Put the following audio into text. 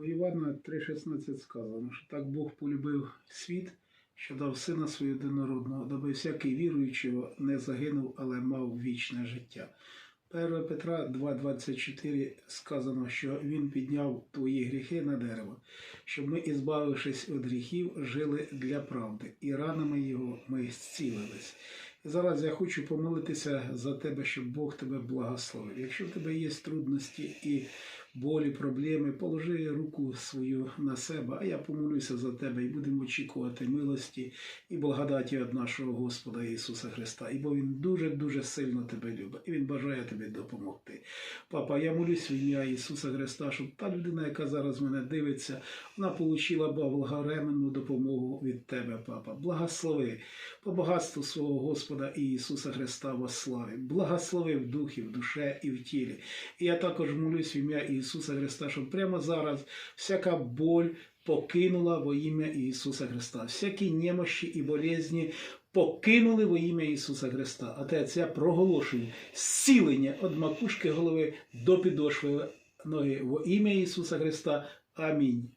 У Івана 3,16 сказано, що так Бог полюбив світ, що дав сина свого єдинородного, даби всякий віруючого не загинув, але мав вічне життя. 1 Петра 2,24 сказано, що він підняв твої гріхи на дерево, щоб ми, ізбавившись від гріхів, жили для правди, і ранами його ми зцілились. І зараз я хочу помолитися за тебе, щоб Бог тебе благословив. Якщо в тебе є трудності і болі, проблеми, положи руку свою на себе, а я помолюся за тебе і будемо очікувати милості і благодаті від нашого Господа Ісуса Христа. І бо Він дуже-дуже сильно тебе любить, і Він бажає тобі допомогти. Папа, я молюсь в ім'я Ісуса Христа, щоб та людина, яка зараз мене дивиться, вона отримала благовременну допомогу від тебе, папа. Благослови по багатству свого Господа Ісуса Христа во славі. Благослови в духі, в душе і в тілі. І я також молюсь в ім'я Ісуса Христа, щоб прямо зараз всяка боль покинула во ім'я Ісуса Христа. Всякі немощі і болезні покинули во ім'я Ісуса Христа. Отець, я проголошую зцілення від макушки голови до підошви ноги во ім'я Ісуса Христа. Амінь.